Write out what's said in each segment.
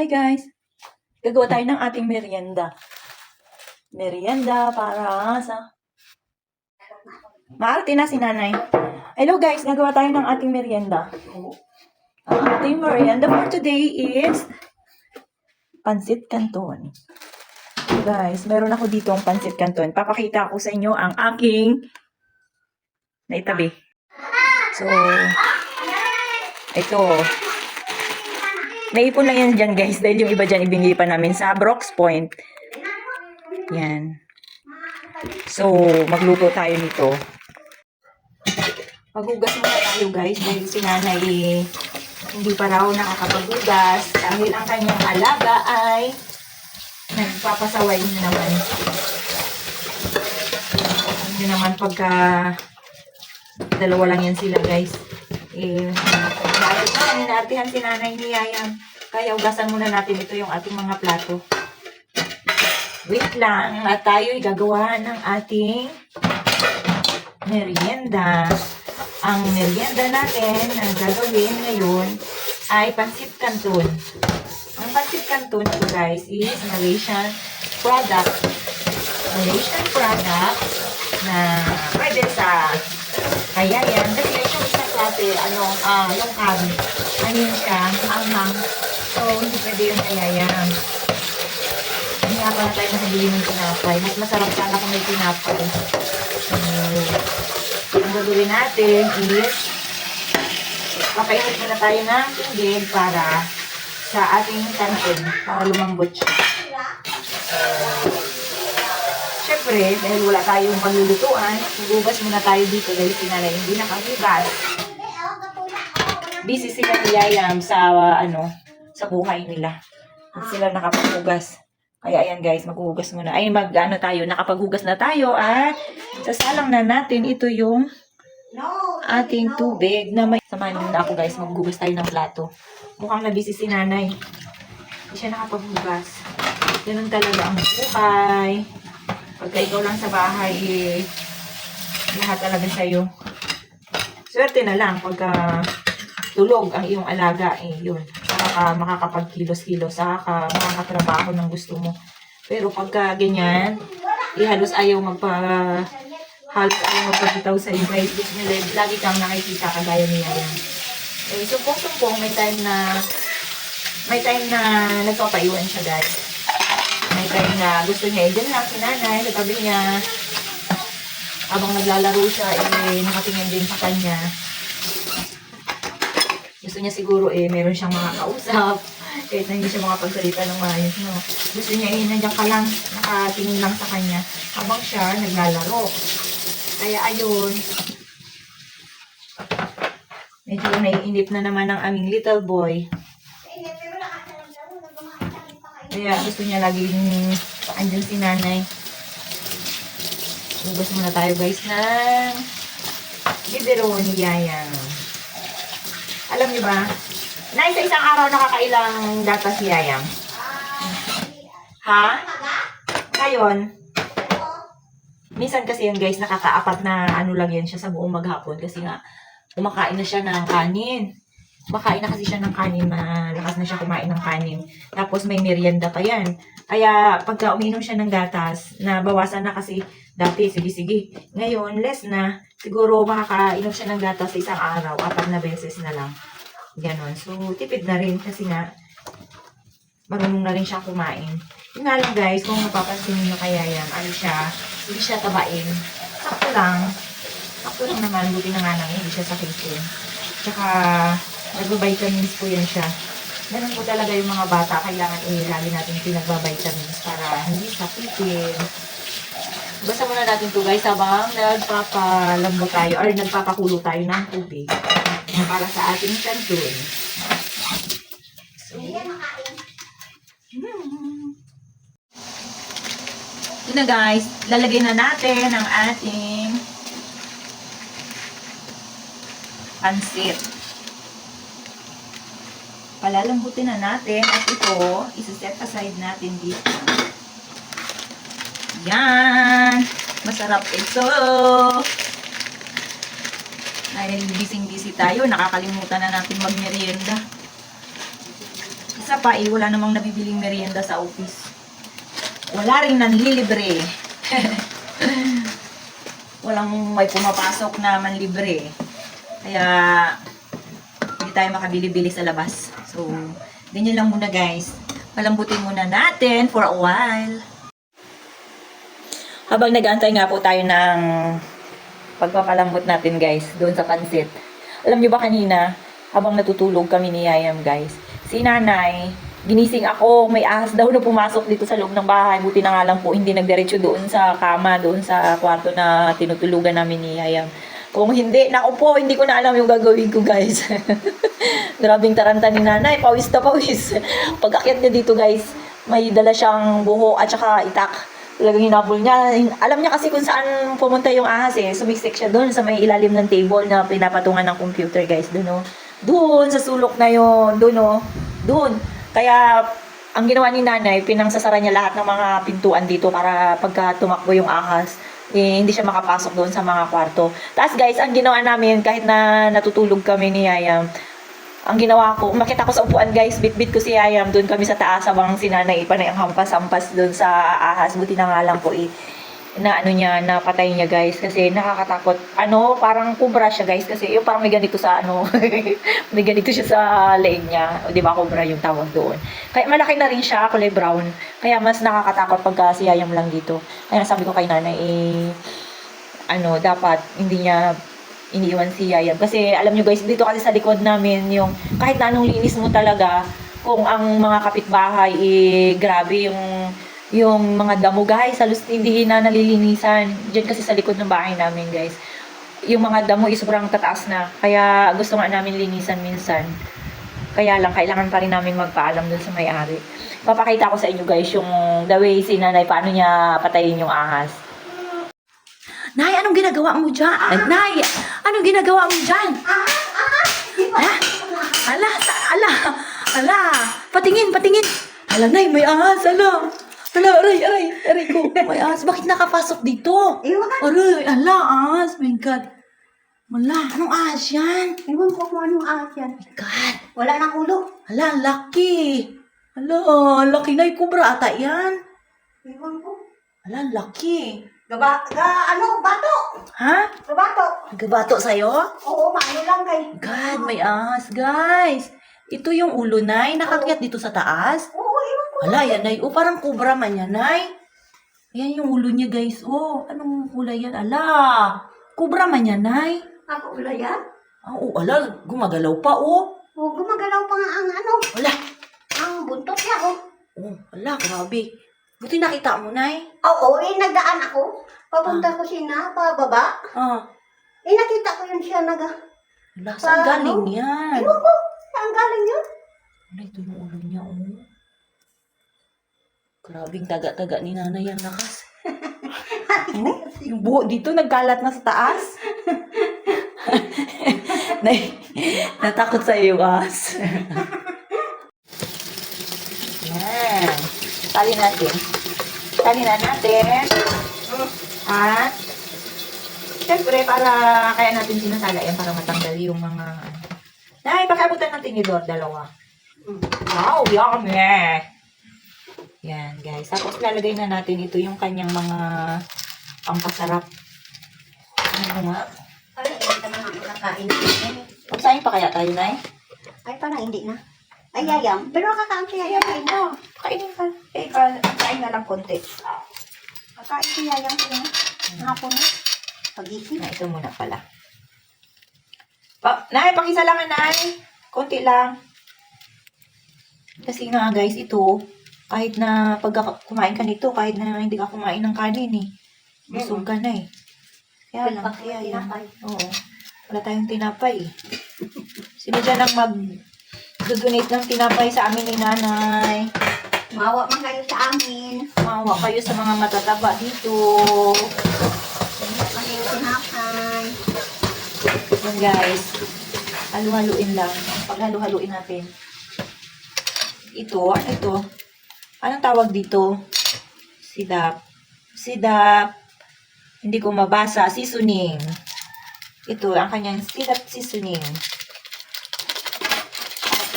Hi guys! Gagawa tayo ng ating merienda. Merienda para sa... Maarte na si nanay. Hello guys! Gagawa tayo ng ating merienda. Ang ating merienda for today is... Pansit Canton. Guys, meron ako dito ang Pansit Canton. Papakita ko sa inyo ang aking naitabi. So, ito. Naipon lang yan dyan guys dahil yung iba dyan ibinili pa namin sa Brooks Point. Yan. So, magluto tayo nito. Maghugas muna tayo guys dahil si nanay hindi pa raw nakakapaghugas dahil ang kanyang alaga ay nagpapasaway na naman. Hindi naman pagka dalawa lang yan sila guys. Eh, dahil na, ninaartihan si nanay ni Yayang. Kaya ugasan muna natin ito yung ating mga plato. Wait lang, at tayo'y gagawa ng ating merienda. Ang merienda natin na gagawin ngayon ay pansit canton. Ang pansit canton ito guys is Malaysian product. Malaysian product na pwede sa kaya yan. Kasi yung klase, ano, ah, yung curry. Ano yun siya? Anghang. So, hindi pwede yung kaya yan. Hindi nga pala tayo nakabili ng tinapay. Mas masarap sana kung may tinapay. So, ang gagawin natin is papainit muna tayo ng tubig para sa ating kantin para lumambot siya. Siyempre, dahil wala tayong paglulutuan, magugas muna tayo dito dahil sinanay hindi nakahugas. Busy sila ni Yayam sa, uh, ano, sa buhay nila. Hindi sila nakapaghugas. Kaya ayan guys, maghuhugas muna. Ay, mag, ano tayo, nakapaghugas na tayo at sasalang na natin ito yung ating tubig na may... Samahan muna ako guys, maghugas tayo ng plato. Mukhang na busy si nanay. Hindi siya nakapaghugas. Ganun talaga ang buhay. Pagka ikaw lang sa bahay, eh, lahat talaga sa'yo. Swerte na lang pagka tulog ang iyong alaga, eh, yun. Saka ka makakapagkilos-kilos, saka ka makakatrabaho ng gusto mo. Pero pagka ganyan, eh, halos ayaw magpa halos ayaw magpagitaw sa guys. Gusto nila, lagi kang nakikita kagaya niya yan. Eh, sumpong-sumpong, may time na may time na nagpapaiwan siya guys. May time na gusto niya, eh, dyan lang si nanay, sa tabi niya. Habang naglalaro siya, eh, nakatingin din sa kanya. Gusto niya siguro, eh, meron siyang mga kausap. Kahit na hindi siya makapagsalita ng maayos, no. Gusto niya, eh, nandiyan ka lang, nakatingin lang sa kanya. Habang siya, naglalaro. Kaya, ayun. Medyo naiinip na naman ang aming little boy. Kaya gusto niya laging andyan si nanay. Hugas muna tayo guys ng bibiro ni Yaya. Alam niyo ba? Na isa isang araw nakakailang data si Yaya. Ha? Ngayon, minsan kasi yan guys, nakakaapat na ano lang yan siya sa buong maghapon kasi nga kumakain na siya ng kanin. Kumakain na kasi siya ng kanin, malakas na siya kumain ng kanin. Tapos may merienda pa yan. Kaya pagka uminom siya ng gatas, nabawasan na kasi dati, sige-sige. Ngayon, less na. Siguro makakainom siya ng gatas sa isang araw, apat na beses na lang. Ganon. So, tipid na rin kasi nga, marunong na rin siya kumain. Yun nga lang guys, kung napapansin niyo kaya yan, ano siya, hindi siya tabain. Sakto lang. Sakto lang naman, buti na nga lang, hindi siya sakitin. Tsaka, nagbabitamins po yan siya. Ganun po talaga yung mga bata, kailangan eh, lagi natin pinagbabitamins para hindi sakitin. Basta muna natin to guys habang nagpapalambo tayo or nagpapakulo tayo ng tubig para sa ating kanton. So, hmm. Yun na guys, lalagay na natin ang ating pansit. Palalambutin na natin at ito, isa-set aside natin dito. Yan! Masarap ito! Dahil busy-busy tayo, nakakalimutan na natin magmerienda. isa pa eh, wala namang nabibiling merienda sa office. Wala rin nanlilibre. Walang may pumapasok na manlibre. Kaya, hindi tayo makabili-bili sa labas. So, ganyan lang muna guys. Palambutin muna natin for a while. Habang nag-aantay nga po tayo ng pagpapalambot natin guys, doon sa pansit. Alam nyo ba kanina, habang natutulog kami ni Yayam guys, si nanay, ginising ako, may ahas daw na pumasok dito sa loob ng bahay. Buti na nga lang po, hindi nagdiretso doon sa kama, doon sa kwarto na tinutulugan namin ni Yayam. Kung hindi, naku po, hindi ko na alam yung gagawin ko guys. Grabing taranta ni nanay, pawis na pawis. Pag niya dito guys, may dala siyang buho at saka itak. Talagang hinabol niya. Alam niya kasi kung saan pumunta yung ahas eh. Sumiksik siya doon sa may ilalim ng table na pinapatungan ng computer guys. Doon oh. Doon sa sulok na yon Doon oh. Doon. Kaya ang ginawa ni nanay, pinangsasara niya lahat ng mga pintuan dito para pagka tumakbo yung ahas, eh, hindi siya makapasok doon sa mga kwarto. Tapos guys, ang ginawa namin, kahit na natutulog kami ni Yayam, ang ginawa ko, makita ko sa upuan guys, bit-bit ko si Yayam, doon kami sa taas habang si nanay ipanay ang hampas-hampas doon sa ahas. Buti na nga lang po eh, na ano niya, napatay niya guys kasi nakakatakot. Ano, parang kubra siya guys kasi yung parang may ganito sa ano, may ganito siya sa leeg niya. O, di ba kubra yung tawag doon. Kaya malaki na rin siya, kulay brown. Kaya mas nakakatakot pagka si Yayam lang dito. Kaya sabi ko kay nanay, eh, ano, dapat hindi niya iniiwan si Yayam. Kasi alam nyo guys, dito kasi sa likod namin, yung kahit na anong linis mo talaga, kung ang mga kapitbahay, eh, grabe yung yung mga damo guys, halos hindi na nalilinisan. Diyan kasi sa likod ng bahay namin guys. Yung mga damo is sobrang tataas na. Kaya gusto nga namin linisan minsan. Kaya lang, kailangan pa rin namin magpaalam dun sa may-ari. Papakita ko sa inyo guys yung the way si nanay, paano niya patayin yung ahas. Nay, anong ginagawa mo dyan? Nay, anong ginagawa mo dyan? Ala, sa- ala, ala, patingin, patingin. Ala, Nay, may ahas, ala. Ala, aray, aray, aray ko, may ahas. Bakit nakapasok dito? Ewan, Aray, ala, ahas, my God. Wala, anong ahas yan? ewan ko kung anong ahas yan. God, Wala nang ulo. ala, lucky. Ala, lucky na, kubra ata yan. Ewan ko. Ala, lucky. Gaba, ga, ano, bato. Ha? Gabato. Nagabato sa'yo? Oo, maano lang kay. God, may ahas, guys. Ito yung ulo, Nay. Nakakyat dito sa taas. Wala, yan, Nay. Oh, parang kubra man yan, Nay. Ayan yung ulo niya, guys. Oh, anong kulay yan? Ala, kubra man yan, Nay. Ako ulo yan. Ah, oh, ala, gumagalaw pa, oh. Oo, gumagalaw pa nga ang ano, Wala. ang buntot niya, oh. Oh, ala, grabe. Buti nakita mo, Nay. Oo, eh, nagdaan ako. Papunta ko siya pababa. Ah, Eh, nakita ko yun siya naga. ala, saan galing yan? Ewan ko, saan galing yun? Ala, ito yung ulo oh. Grabing taga-taga ni nanay ang lakas. oh, yung buho dito nagkalat na sa taas. Nay, natakot sa iyo, kas. Yan. Tali natin. Tali na natin. At, syempre, para kaya natin sinasala yan para matanggal yung mga... Nay, pakiabutan natin yung door, dalawa. Wow, yummy! Yan, guys. Tapos lalagay na natin ito yung kanyang mga pampasarap. Ano nga? Ay, hindi naman ako kakain. Magsahin pa kaya tayo, Nay? Ay, parang hindi na. Ay, yayam. Pero kakain si yayam. Ay, na. Kainin ka. Eh, ka- kain na lang konti. Kakain si yayam ko na. Hapon na. Pagising. Na, ito muna pala. Pa nay, pakisalangan, Nay. Konti lang. Kasi nga, guys, ito, kahit na pag kumain ka nito, kahit na hindi ka kumain ng kanin, eh. Busog ka na, eh. Kaya lang, kaya yan. tinapay? Oo. Wala tayong tinapay, eh. Sino dyan ang mag donate ng tinapay sa amin ni nanay? Mawa man kayo sa amin. Mawa kayo sa mga matataba dito. Kasi tinapay. Yan guys. Halu-haluin lang. Paghalu-haluin natin. Ito, ano ito? Anong tawag dito? Sidap. Sidap. Hindi ko mabasa. Seasoning. Ito, ang kanyang sidap seasoning.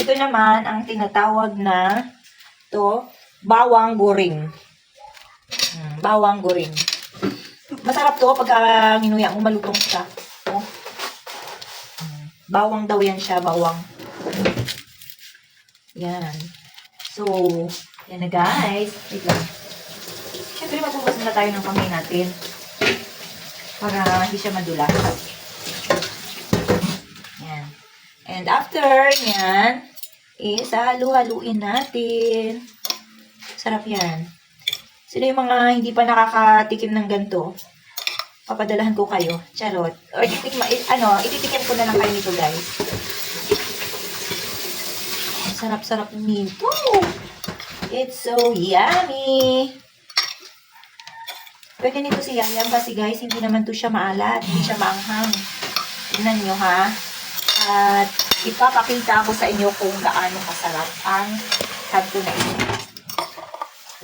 Ito naman ang tinatawag na to bawang goring. Hmm, bawang goring. Masarap to pag uh, ginuya mo malutong siya. Oh. Hmm, Bawang daw yan siya, bawang. Yan. So, yan na guys. Wait lang. Siyempre, magbukas na tayo ng kamay natin. Para hindi siya madulas. Yan. And after yan, is halu-haluin natin. Sarap yan. Sino yung mga hindi pa nakakatikim ng ganito? Papadalahan ko kayo. Charot. Or titikma, ano, ititikim ko na lang kayo nito, guys. Sarap-sarap nito. It's so yummy. Pwede nito si Yayam kasi guys, hindi naman to siya maalat. Hindi siya maanghang. Tingnan nyo ha. At ipapakita ko sa inyo kung gaano kasarap ang kanto na ito.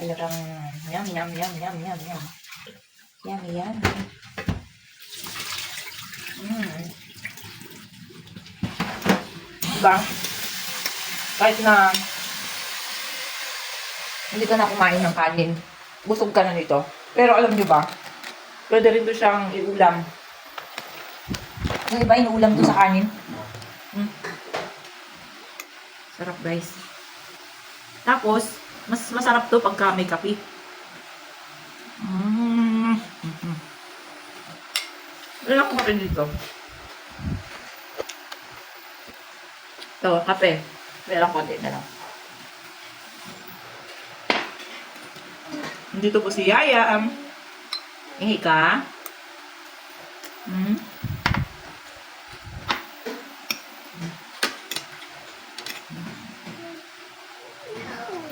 Talagang yum, yum, yum, yum, yum, yum. Yummy, yummy. Mm. Diba? Kahit na hindi ka na kumain ng kanin, busog ka na nito. Pero alam niyo ba, pwede rin to siyang iulam. Yung iba, inuulam to sa kanin. Mm. Sarap, guys. Tapos, mas masarap to pagka may kape. Mm. Mm-hmm. Wala akong kape dito. Ito, kape. Meron konti na lang. Dito po si Yaya. Um, ihi ka. Hmm?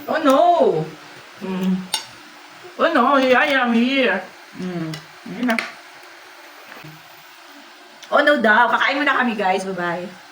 Oh no! Hmm. Oh no, Yaya, I'm here. Hmm. Yun. Oh no daw. Kakain mo na kami guys. Bye-bye.